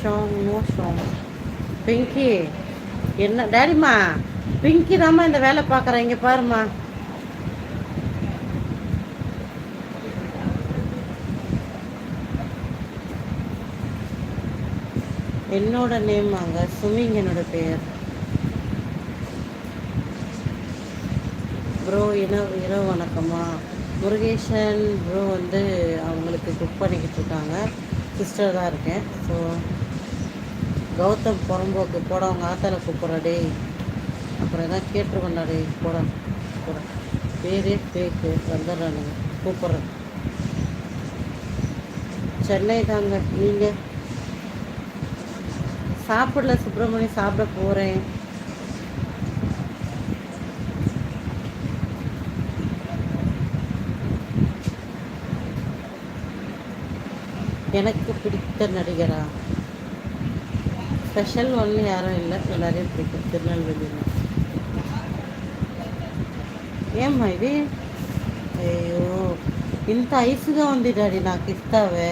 ஷாங் no ஷாங் Pinki என்ன டேடிம்மா பிங்கி தாம்மா இந்த வேலை பார்க்குறேன் இங்கே பாரும்மா. என்னோட நேம் அங்கே சுமிங் என்னோட பேர். ப்ரோ இரவு இரவு வணக்கம்மா. முருகேசன் ப்ரோ வந்து அவங்களுக்கு குக் பண்ணிக்கிட்டு இருக்காங்க. சிஸ்டர் தான் இருக்கேன். ஸோ கௌதம் புறம்போக்கு போட அவங்க ஆத்தால கூப்பிட்றா டேய். அப்புறம் எதாவது கேட்டுருக்கோண்டா டேய். போட போட. பேரே பேக்கு வந்துடுறானுங்க. கூப்பிட்றேன். சென்னை தாங்க நீங்கள் சாப்பிடல சுப்பிரமணியம் சாப்பிட போகிறேன் எனக்கு பிடித்த நடிகரா? ஸ்பெஷல் ஒன்றும் யாரும் இல்லை எல்லாரையும் பிடிக்கும். திருநெல்வேலியில் ஏம்மா ఇది అయ్యో ఇంత ఐస్గా ఉంది డాడీ నాకు ఇస్తావే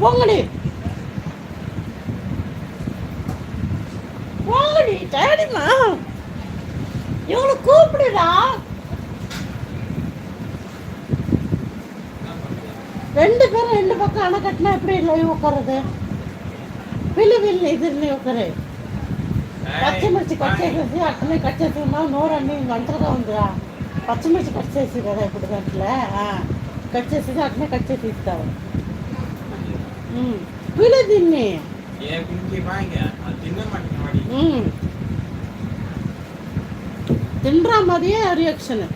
పొంగడి పొంగడి డాడీ இவங்களை கூப்பிடுடா ரெண்டு பேரும் ரெண்டு பக்கம் அணை கட்டினா எப்படி லைவ் உட்காருது విల్లు విల్లు ఇద్దరిని ఒకరే పచ్చిమిర్చి కట్ చేసేసి అట్లనే కట్ చేసుకున్నావు నోరన్నీ వంటగా ఉందిరా పచ్చిమిర్చి కట్ చేసి కదా ఇప్పుడు దాంట్లో ఆ, కట్ చేసేసి అట్లనే కట్ చేసి ఇస్తావు ఉమ్. పిలు దీన్ని தின்ற மாதிரியே ரியாக்ஷனு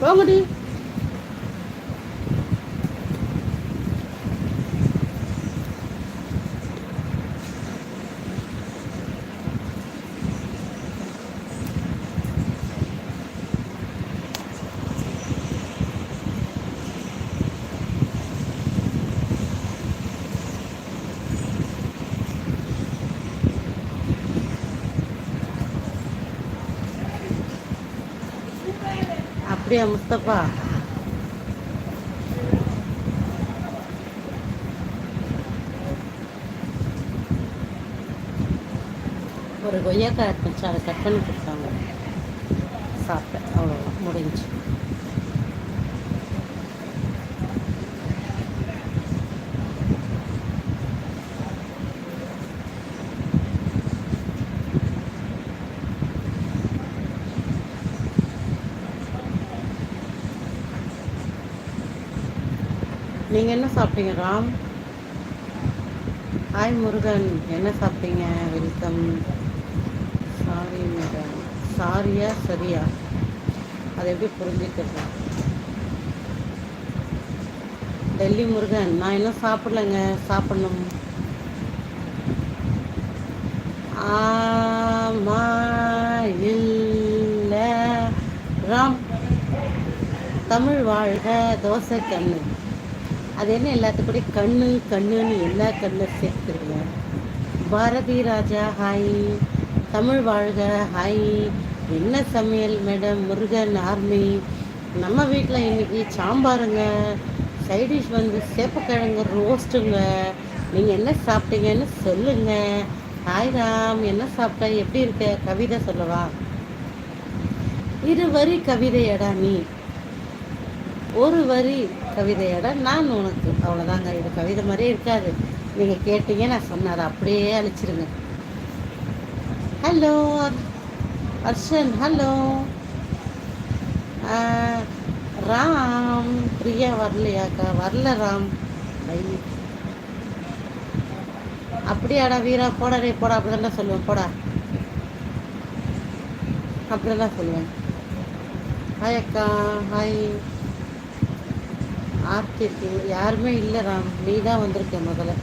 போங்கடி. அப்படியா முஸ்தபா ஒரு கொய்யாக்காய் இருந்துச்சு அதை கட் பண்ணி கொடுத்தாங்க சாப்பிட்டேன் அவ்வளோதான் முடிஞ்சு நீங்கள் என்ன சாப்பிட்டீங்க ராம்? ஹாய் முருகன். என்ன சாப்பிட்டீங்க வெல்கம் சாரி மேடம் சாரியா சரியா? அதை எப்படி புரிஞ்சுக்கிறது? டெல்லி முருகன் நான் இன்னும் சாப்பிடலைங்க. சாப்பிடணும். ஆமா இல்லை. ராம் தமிழ் வாழ்க தோசை கண்ணு. அது என்ன எல்லாத்துக்கூடயும் கண்ணு கண்ணுன்னு எல்லா கண்ணும் சேர்த்துருங்க. பாரதி ராஜா ஹாய். தமிழ் வாழ்க ஹாய். என்ன சமையல் மேடம்? முருகன் ஆர்மி. நம்ம வீட்டில் இன்னைக்கு சாம்பாருங்க. சைடிஷ் வந்து சேப்பக்கிழங்கு ரோஸ்ட்டுங்க. நீங்கள் என்ன சாப்பிட்டீங்கன்னு சொல்லுங்க. ஹாய் ராம் என்ன சாப்பிட்ட? எப்படி இருக்க? கவிதை சொல்லவா? இரு வரி கவிதையடா நீ. ஒரு வரி கவிதையோட நான் உனக்கு. அவ்வளோதாங்க இது கவிதை மாதிரியே இருக்காது. நீங்கள் கேட்டீங்க நான் சொன்னேன். அதை அப்படியே அழிச்சிருங்க. Hello Arshan hello. Ram Priya வரலையாக்கா? வரல ராம். அப்படியாடா வீரா போடா ரே போடா. அப்படி சொல்லுவேன். போடா. அப்படிதான் சொல்லுவேன். ஹாய் அக்கா. ஹாய். ஆர்த்தி யாருமே இல்லை. நான் நீ தான் வந்திருக்கேன் முதல்ல.